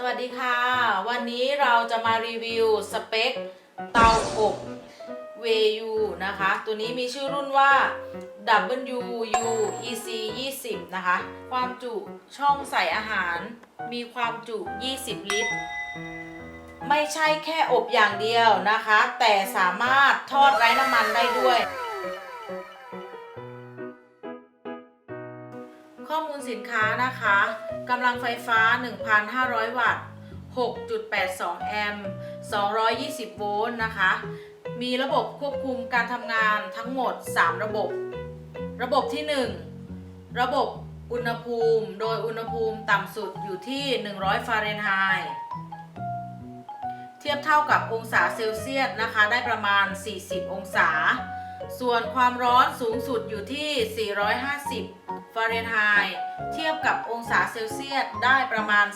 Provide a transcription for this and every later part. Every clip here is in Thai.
สวัสดีค่ะ วันนี้เราจะมารีวิวสเปคเตาอบเวยูนะคะ ตัวนี้มีชื่อรุ่นว่า WU EC 20นะคะ ความจุช่องใส่อาหาร มีความจุ 20 ลิตร ไม่ใช่แค่อบอย่างเดียวนะคะ แต่สามารถทอดไร้น้ำมันได้ด้วย ข้อมูลสินค้านะคะกำลังไฟฟ้า 1,500 วัตต์ 6.82 แอมป์ 220 โวลต์นะคะ มีระบบควบคุมการทำงานทั้งหมด 3 ระบบ ระบบที่ 1 ระบบอุณหภูมิ โดยอุณหภูมิต่ำสุดอยู่ที่ 100 ฟาเรนไฮต์เทียบเท่ากับองศาเซลเซียสนะคะ ได้ประมาณ 40 องศา ส่วนความร้อนสูงสุดอยู่ที่ 450 ฟาเรนไฮต์เทียบกับองศาเซลเซียสได้ประมาณ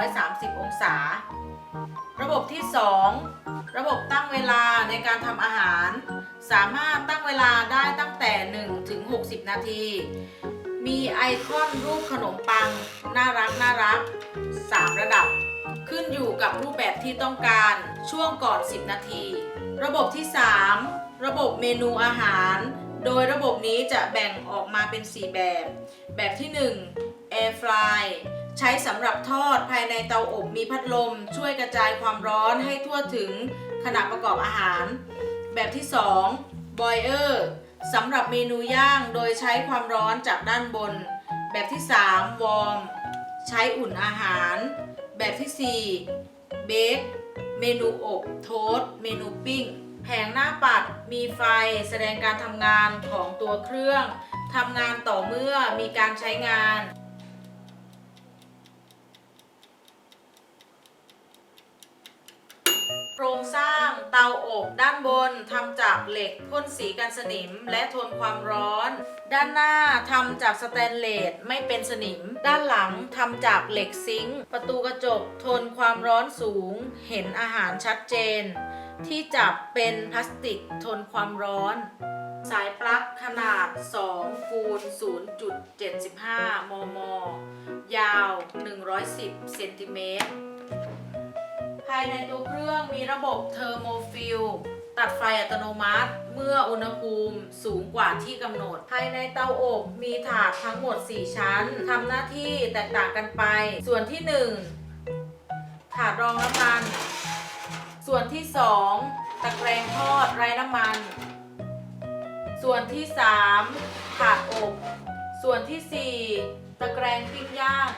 230 องศา ระบบที่ 2 ระบบตั้งเวลาในการทำอาหาร สามารถตั้งเวลาได้ตั้งแต่ 1 ถึง 60 นาที มีไอคอนรูปขนมปัง น่ารักน่ารัก 3 ระดับ ขึ้นอยู่กับรูปแบบที่ต้องการช่วงก่อน 10 นาที ระบบที่ 3 ระบบเมนูอาหาร โดยระบบนี้จะแบ่งออกมาเป็น 4 แบบ แบบที่ 1 Air Fry ใช้สำหรับทอดภายในเตาอบมีพัดลม ช่วยกระจายความร้อนให้ทั่วถึงขณะประกอบอาหาร แบบที่ 2 Boiler สำหรับเมนูย่างโดยใช้ความร้อนจากด้านบน แบบที่ 3 Warm ใช้อุ่นอาหาร แบบที่4เบคเมนูอบ โทสเมนูปิ้ง แผงหน้าปัดมีไฟแสดงการทำงานของตัวเครื่องทำงานต่อเมื่อมีการใช้งาน โครงสร้างเตาอบด้านบนทำจากเหล็กพ่นสีกันสนิมและทนความร้อน ด้านหน้าทำจากสแตนเลสไม่เป็นสนิม ด้านหลังทำจากเหล็กซิงค์ประตูกระจกทนความร้อนสูง เห็นอาหารชัดเจน ที่จับเป็นพลาสติกทนความร้อน สายปลั๊กขนาด2คูณ0.75 มม ยาว 110 เซนติเมตร ภายในตัวเครื่องมีระบบเทอร์โมฟิลตัดไฟอัตโนมัติ เมื่ออุณหภูมิสูงกว่าที่กำหนด ภายในเตาอบมีถาดทั้งหมด 4 ชั้นทำหน้าที่แตกต่างกันไป ส่วนที่ 1 ถาดรองน้ำมัน ส่วนที่ 2 ตะแกรงทอดไร้น้ำมัน ส่วนที่ 3ถาดอบ ส่วนที่ 4 ตะแกรงปิ้งย่าง